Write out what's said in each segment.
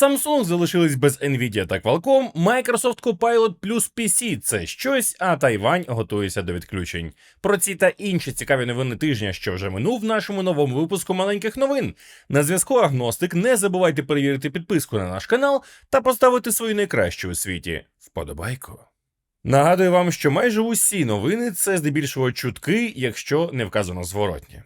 Samsung залишились без Nvidia та Qualcomm, Microsoft Copilot плюс PC – це щось, а Тайвань готується до відключень. Про ці та інші цікаві новини тижня, що вже минув в нашому новому випуску маленьких новин. На зв'язку Агностик. Не забувайте перевірити підписку на наш канал та поставити свою найкращу у світі вподобайку. Нагадую вам, що майже усі новини це здебільшого чутки, якщо не вказано зворотні.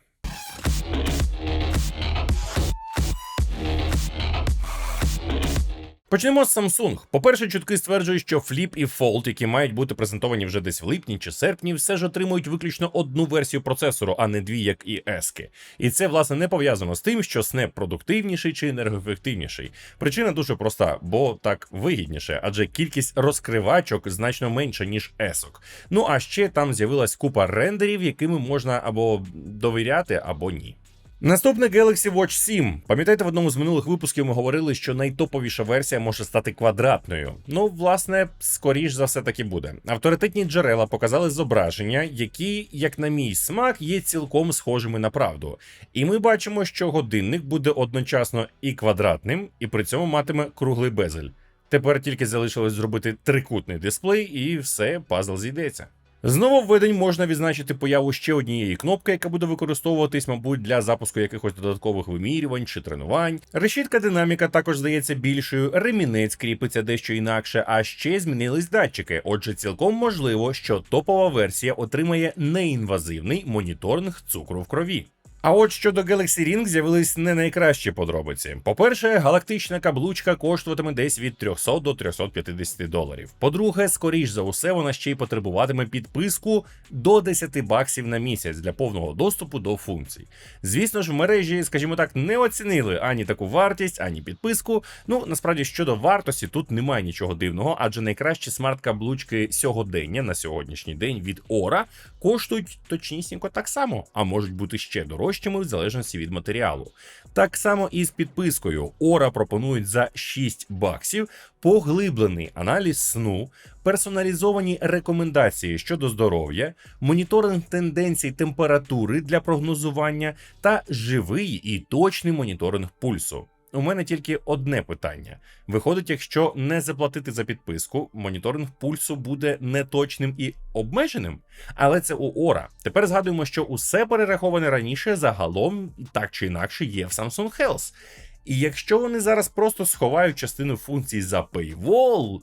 Почнемо з Samsung. По-перше, чутки стверджують, що Flip і Fold, які мають бути презентовані вже десь в липні чи серпні, все ж отримують виключно одну версію процесору, а не дві, як і ески. І це власне не пов'язано з тим, що Snap продуктивніший чи енергоефективніший. Причина дуже проста, бо так вигідніше, адже кількість розкривачок значно менша, ніж есок. Ну а ще там з'явилась купа рендерів, якими можна або довіряти, або ні. Наступне Galaxy Watch 7. Пам'ятаєте, в одному з минулих випусків ми говорили, що найтоповіша версія може стати квадратною. Ну, власне, скоріш за все таки буде. Авторитетні джерела показали зображення, які, як на мій смак, є цілком схожими на правду. І ми бачимо, що годинник буде одночасно і квадратним, і при цьому матиме круглий безель. Тепер тільки залишилось зробити трикутний дисплей, і все, пазл зійдеться. З нововведень можна відзначити появу ще однієї кнопки, яка буде використовуватись, мабуть, для запуску якихось додаткових вимірювань чи тренувань. Решітка динаміка також здається більшою, ремінець кріпиться дещо інакше, а ще змінились датчики. Отже, цілком можливо, що топова версія отримає неінвазивний моніторинг цукру в крові. А от щодо Galaxy Ring з'явились не найкращі подробиці. По-перше, галактична каблучка коштуватиме десь від 300 до 350 доларів. По-друге, скоріш за усе, вона ще й потребуватиме підписку до 10 баксів на місяць для повного доступу до функцій. Звісно ж, в мережі, скажімо так, не оцінили ані таку вартість, ані підписку. Ну насправді щодо вартості тут немає нічого дивного, адже найкращі смарт-каблучки сьогодення на сьогоднішній день від Ора коштують точнісінько так само, а можуть бути ще дорожчими в залежності від матеріалу. Так само і з підпискою. Ора пропонують за 6 баксів поглиблений аналіз сну, персоналізовані рекомендації щодо здоров'я, моніторинг тенденцій температури для прогнозування та живий і точний моніторинг пульсу. У мене тільки одне питання: виходить, якщо не заплатити за підписку, моніторинг пульсу буде неточним і обмеженим. Але це у Ора. Тепер згадуємо, що усе перераховане раніше загалом так чи інакше є в Samsung Health. І якщо вони зараз просто сховають частину функцій за Paywall,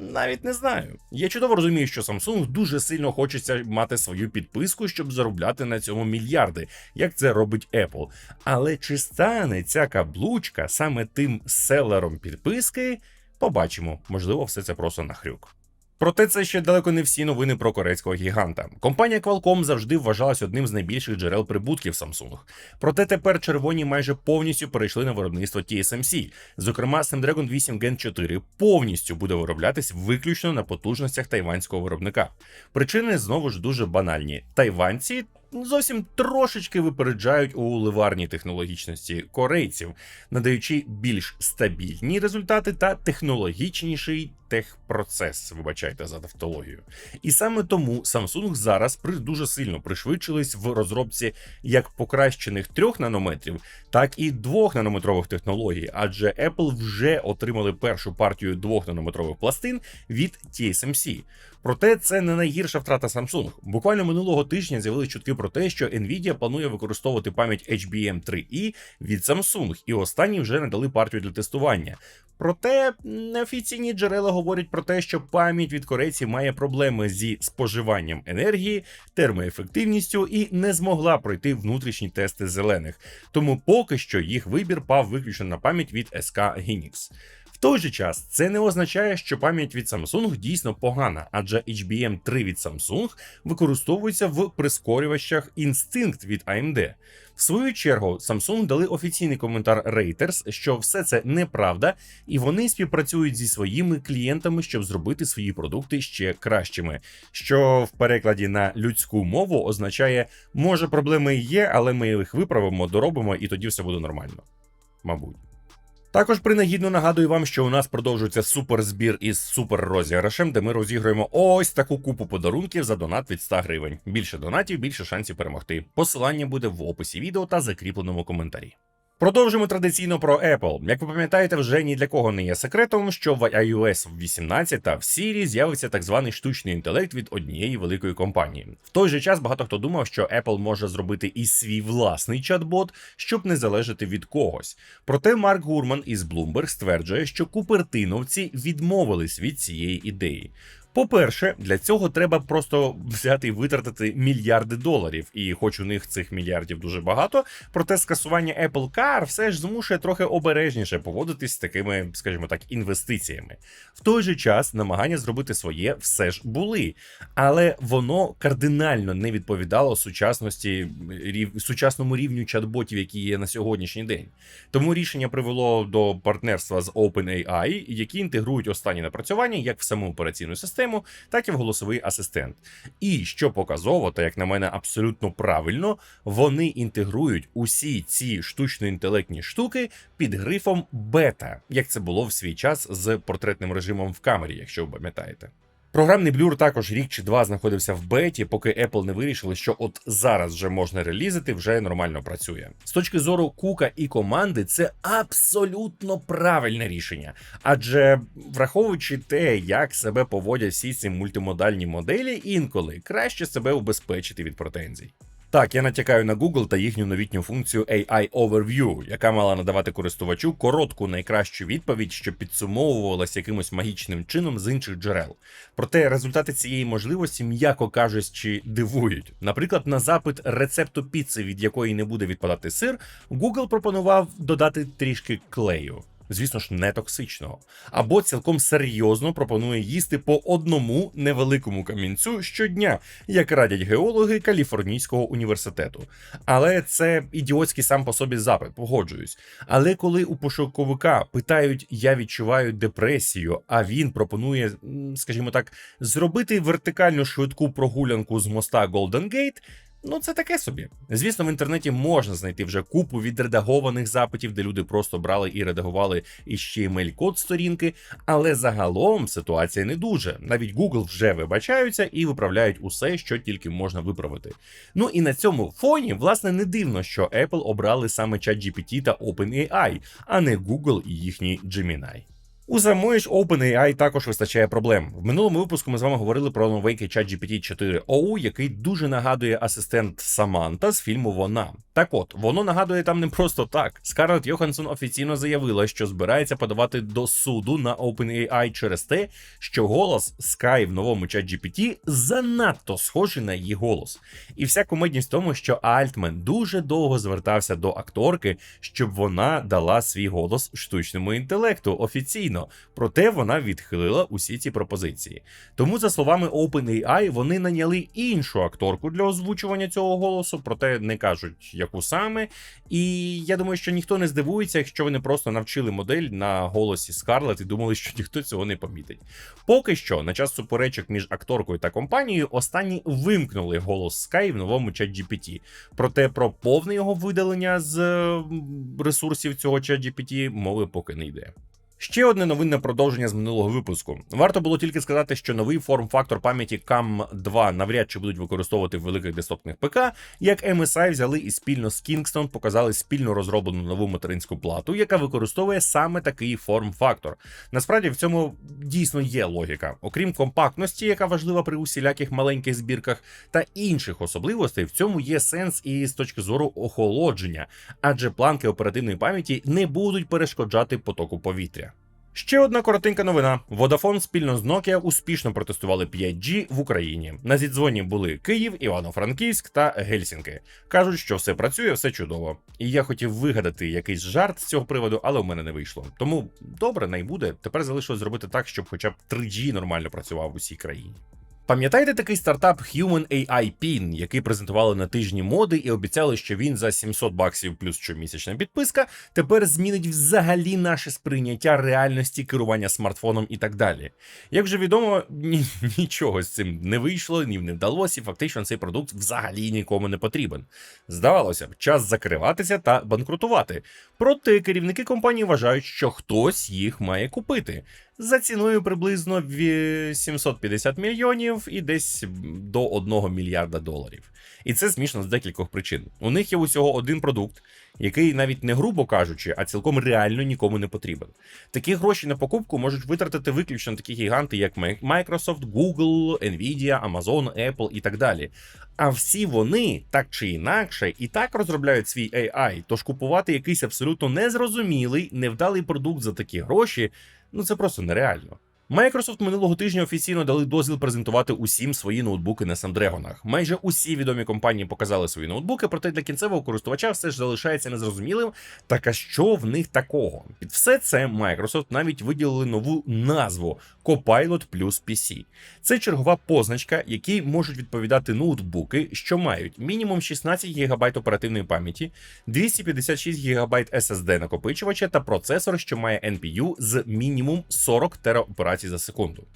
навіть не знаю. Я чудово розумію, що Samsung дуже сильно хочеться мати свою підписку, щоб заробляти на цьому мільярди, як це робить Apple. Але чи стане ця каблучка саме тим селером підписки? Побачимо, можливо, все це просто нахрюк. Проте це ще далеко не всі новини про корейського гіганта. Компанія Qualcomm завжди вважалась одним з найбільших джерел прибутків Samsung. Проте тепер червоні майже повністю перейшли на виробництво TSMC. Зокрема, Snapdragon 8 Gen 4 повністю буде вироблятись виключно на потужностях тайванського виробника. Причини знову ж дуже банальні: тайванці. Зовсім трошечки випереджають у ливарній технологічності корейців, надаючи більш стабільні результати та технологічніший техпроцес, вибачайте за тавтологію. І саме тому Samsung зараз при дуже сильно пришвидшились в розробці як покращених 3 нанометрів, так і 2 нанометрових технологій, адже Apple вже отримали першу партію 2 нанометрових пластин від TSMC. Проте це не найгірша втрата Samsung. Буквально минулого тижня з'явились чутки про те, що Nvidia планує використовувати пам'ять HBM 3E від Samsung, і останні вже надали партію для тестування. Проте неофіційні джерела говорять про те, що пам'ять від корейців має проблеми зі споживанням енергії, термоефективністю і не змогла пройти внутрішні тести зелених. Тому поки що їх вибір пав виключно на пам'ять від SK Hynix. В той же час це не означає, що пам'ять від Samsung дійсно погана, адже HBM 3 від Samsung використовується в прискорювачах Instinct від AMD. В свою чергу Samsung дали офіційний коментар Reuters, що все це неправда, і вони співпрацюють зі своїми клієнтами, щоб зробити свої продукти ще кращими. Що в перекладі на людську мову означає, може проблеми є, але ми їх виправимо, доробимо, і тоді все буде нормально. Мабуть. Також принагідно нагадую вам, що у нас продовжується суперзбір із супер розіграшем, де ми розіграємо ось таку купу подарунків за донат від 100 гривень. Більше донатів, більше шансів перемогти. Посилання буде в описі відео та закріпленому коментарі. Продовжимо традиційно про Apple. Як ви пам'ятаєте, вже ні для кого не є секретом, що в iOS 18 та в Siri з'явиться так званий штучний інтелект від однієї великої компанії. В той же час багато хто думав, що Apple може зробити і свій власний чат-бот, щоб не залежати від когось. Проте Марк Гурман із Bloomberg стверджує, що купертиновці відмовились від цієї ідеї. По-перше, для цього треба просто взяти і витратити мільярди доларів, і хоч у них цих мільярдів дуже багато, проте скасування Apple Car все ж змушує трохи обережніше поводитись з такими, скажімо так, інвестиціями. В той же час намагання зробити своє все ж були, але воно кардинально не відповідало сучасності рів, сучасному рівню чат-ботів, які є на сьогоднішній день. Тому рішення привело до партнерства з OpenAI, які інтегрують останні напрацювання як в саму операційну систему, так і в голосовий асистент. І що показово, та як на мене, абсолютно правильно, вони інтегрують усі ці штучно-інтелектні штуки під грифом бета, як це було в свій час з портретним режимом в камері, якщо ви пам'ятаєте. Програмний блюр також рік чи два знаходився в беті, поки Apple не вирішили, що от зараз вже можна релізити, вже нормально працює. З точки зору Кука і команди, це абсолютно правильне рішення, адже враховуючи те, як себе поводять всі ці мультимодальні моделі, інколи краще себе убезпечити від претензій. Так, я натякаю на Google та їхню новітню функцію AI Overview, яка мала надавати користувачу коротку найкращу відповідь, що підсумовувалась якимось магічним чином з інших джерел. Проте результати цієї можливості, м'яко кажучи, дивують. Наприклад, на запит рецепту піци, від якої не буде відпадати сир, Google пропонував додати трішки клею. Звісно ж, не токсичного, або цілком серйозно пропонує їсти по одному невеликому камінцю щодня, як радять геологи Каліфорнійського університету. Але це ідіотський сам по собі запит, погоджуюсь. Але коли у пошуковика питають, я відчуваю депресію, а він пропонує, скажімо так, зробити вертикальну швидку прогулянку з моста Голден Гейт. Ну, це таке собі. Звісно, в інтернеті можна знайти вже купу відредагованих запитів, де люди просто брали і редагували іще email код сторінки, але загалом ситуація не дуже. Навіть Google вже вибачаються і виправляють усе, що тільки можна виправити. Ну і на цьому фоні, власне, не дивно, що Apple обрали саме ChatGPT та OpenAI, а не Google і їхній Gemini. У самої ж OpenAI також вистачає проблем. В минулому випуску ми з вами говорили про новенький ChatGPT 4 OU, який дуже нагадує асистент Саманта з фільму Вона. Так от, воно нагадує там не просто так. Скарлетт Йоханссон офіційно заявила, що збирається подавати до суду на OpenAI через те, що голос Sky в новому ChatGPT занадто схожий на її голос. І вся комедність в тому, що Альтмен дуже довго звертався до акторки, щоб вона дала свій голос штучному інтелекту офіційно, проте вона відхилила усі ці пропозиції. Тому, за словами OpenAI, вони наняли іншу акторку для озвучування цього голосу, проте не кажуть, яку саме. І я думаю, що ніхто не здивується, якщо вони просто навчили модель на голосі Скарлет і думали, що ніхто цього не помітить. Поки що, на час суперечок між акторкою та компанією, останні вимкнули голос Sky в новому ChatGPT. Проте про повне його видалення з ресурсів цього ChatGPT мови поки не йде. Ще одне новинне продовження з минулого випуску. Варто було тільки сказати, що новий форм-фактор пам'яті CAM 2 навряд чи будуть використовувати в великих десктопних ПК, як MSI взяли і спільно з Kingston показали спільно розроблену нову материнську плату, яка використовує саме такий форм-фактор. Насправді в цьому дійсно є логіка. Окрім компактності, яка важлива при усіляких маленьких збірках, та інших особливостей, в цьому є сенс і з точки зору охолодження, адже планки оперативної пам'яті не будуть перешкоджати потоку повітря. Ще одна коротенька новина: Vodafone спільно з Nokia успішно протестували 5G в Україні. На зідзвоні були Київ, Івано-Франківськ та Гельсінки. кажуть, що все працює, все чудово. І я хотів вигадати якийсь жарт з цього приводу, але в мене не вийшло. Тому добре, не буде. Тепер залишилось зробити так, щоб хоча б 3G нормально працював в усій країні. Пам'ятаєте такий стартап Human AI Pin, який презентували на тижні моди і обіцяли, що він за 700 баксів плюс щомісячна підписка тепер змінить взагалі наше сприйняття реальності керування смартфоном і так далі. Як вже відомо, ні, нічого з цим не вийшло, ні не вдалося, і фактично цей продукт взагалі нікому не потрібен. Здавалося б, час закриватися та банкрутувати. Проте керівники компанії вважають, що хтось їх має купити за ціною приблизно 750 мільйонів і десь до 1 мільярда доларів. І це смішно з декількох причин. У них є усього один продукт, який навіть не грубо кажучи, а цілком реально нікому не потрібен. Такі гроші на покупку можуть витратити виключно такі гіганти, як Microsoft, Google, Nvidia, Amazon, Apple і так далі. А всі вони так чи інакше і так розробляють свій AI, тож купувати якийсь абсолютно незрозумілий, невдалий продукт за такі гроші, ну це просто нереально. Microsoft минулого тижня офіційно дали дозвіл презентувати усім свої ноутбуки на Snapdragon. Майже усі відомі компанії показали свої ноутбуки, проте для кінцевого користувача все ж залишається незрозумілим. Так а що в них такого? Під все це Microsoft навіть виділили нову назву Copilot Plus PC. Це чергова позначка, якій можуть відповідати ноутбуки, що мають мінімум 16 ГБ оперативної пам'яті, 256 ГБ SSD накопичувача та процесор, що має NPU з мінімум 40 тераоперацій за секунду.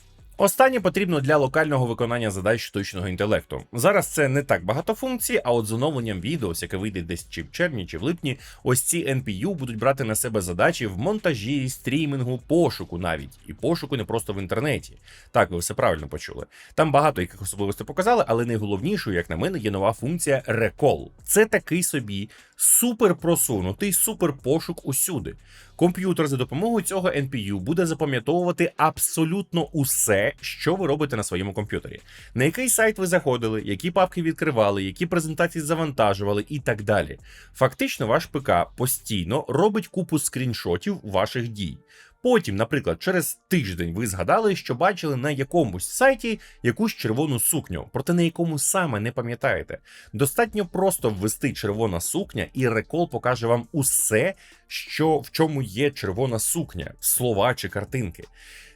Останнє потрібно для локального виконання задач штучного інтелекту. Зараз це не так багато функцій, а от з оновленням відео, яке вийде десь чи в червні, чи в липні, ось ці NPU будуть брати на себе задачі в монтажі, стрімінгу, пошуку навіть. І пошуку не просто в інтернеті. Так, ви все правильно почули. Там багато яких особливостей показали, але найголовнішою, як на мене, є нова функція Recall. Це такий собі супер просунутий супер пошук усюди. Комп'ютер за допомогою цього NPU буде запам'ятовувати абсолютно усе, що ви робите на своєму комп'ютері. На який сайт ви заходили, які папки відкривали, які презентації завантажували і так далі. Фактично, ваш ПК постійно робить купу скріншотів ваших дій. Потім, наприклад, через тиждень ви згадали, що бачили на якомусь сайті якусь червону сукню, проте на якому саме не пам'ятаєте. Достатньо просто ввести червона сукня, і рекол покаже вам усе, що в чому є червона сукня, слова чи картинки.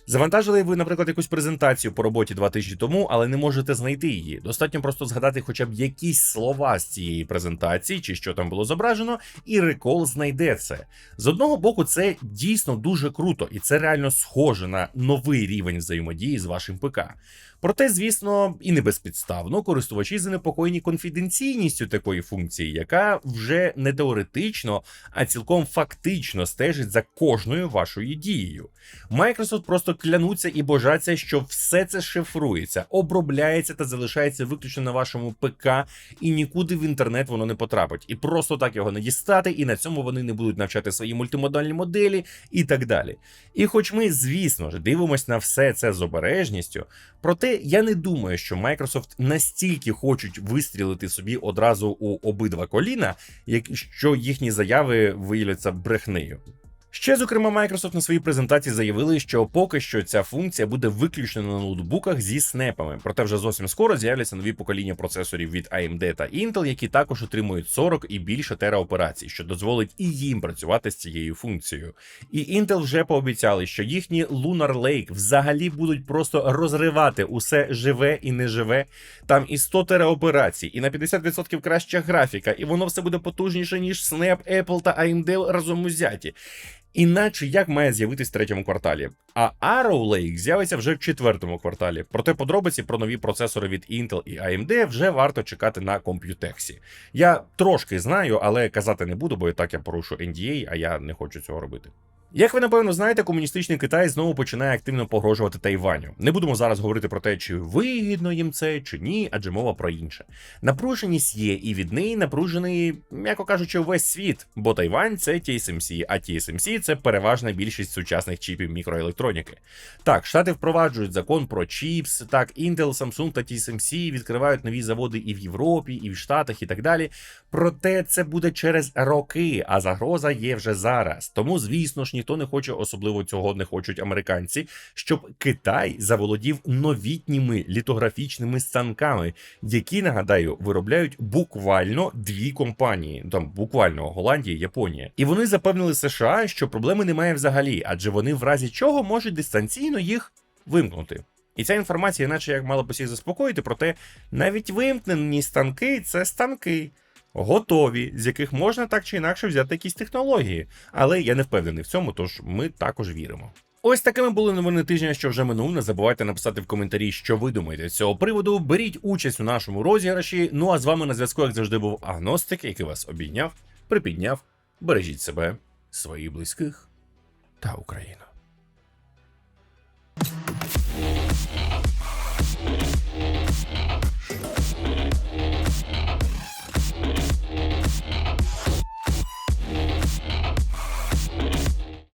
Завантажили ви, наприклад, якусь презентацію по роботі два тижні тому, але не можете знайти її. Достатньо просто згадати хоча б якісь слова з цієї презентації, чи що там було зображено, і рекол знайде це. З одного боку, це дійсно дуже круто, і це реально схоже на новий рівень взаємодії з вашим ПК. Проте, звісно, і не безпідставно користувачі занепокоєні конфіденційністю такої функції, яка вже не теоретично, а цілком фактично стежить за кожною вашою дією. Microsoft просто клянуться і божаться, що все це шифрується, обробляється та залишається виключно на вашому ПК, і нікуди в інтернет воно не потрапить. І просто так його не дістати, і на цьому вони не будуть навчати свої мультимодальні моделі і так далі. І хоч ми, звісно ж, дивимося на все це з обережністю, проте я не думаю, що Microsoft настільки хочуть вистрілити собі одразу у обидва коліна, як що їхні заяви виявляться брехнею. Ще, зокрема, Microsoft на своїй презентації заявили, що поки що ця функція буде виключно на ноутбуках зі снепами. Проте вже зовсім скоро з'являться нові покоління процесорів від AMD та Intel, які також отримують 40 і більше тераоперацій, що дозволить і їм працювати з цією функцією. І Intel вже пообіцяли, що їхні Lunar Lake взагалі будуть просто розривати усе живе і неживе. Там і 100 тераоперацій, і на 50% краща графіка, і воно все буде потужніше, ніж Snap, Apple та AMD разом узяті. Іначе як має з'явитись в третьому кварталі. А Arrow Lake з'явиться вже в четвертому кварталі. Проте подробиці про нові процесори від Intel і AMD вже варто чекати на Computex. Я трошки знаю, але казати не буду, бо і так я порушу NDA, а я не хочу цього робити. Як ви напевно знаєте, комуністичний Китай знову починає активно погрожувати Тайваню. Не будемо зараз говорити про те, чи вигідно їм це, чи ні, адже мова про інше. Напруженість є, і від неї напружений, м'яко кажучи, весь світ, бо Тайвань це TSMC, а TSMC – це переважна більшість сучасних чіпів мікроелектроніки. Так, штати впроваджують закон про чіпс, так, Intel, Samsung та TSMC відкривають нові заводи і в Європі, і в Штатах, і так далі. Проте це буде через роки, а загроза є вже зараз. Тому, звісно ж, ніхто не хоче, особливо цього не хочуть американці, щоб Китай заволодів новітніми літографічними станками, які нагадаю виробляють буквально дві компанії, там буквально Голландія, Японія, і вони запевнили США, що проблеми немає взагалі, адже вони в разі чого можуть дистанційно їх вимкнути. І ця інформація, наче як мала б усіх заспокоїти, проте навіть вимкнені станки це станки. Готові, з яких можна так чи інакше взяти якісь технології, але я не впевнений в цьому, тож ми також віримо. Ось такими були новини тижня, що вже минув. Не забувайте написати в коментарі, що ви думаєте з цього приводу. Беріть участь у нашому розіграші. Ну а з вами на зв'язку, як завжди, був агностик, який вас обійняв, припідняв. Бережіть себе, своїх близьких та Україну.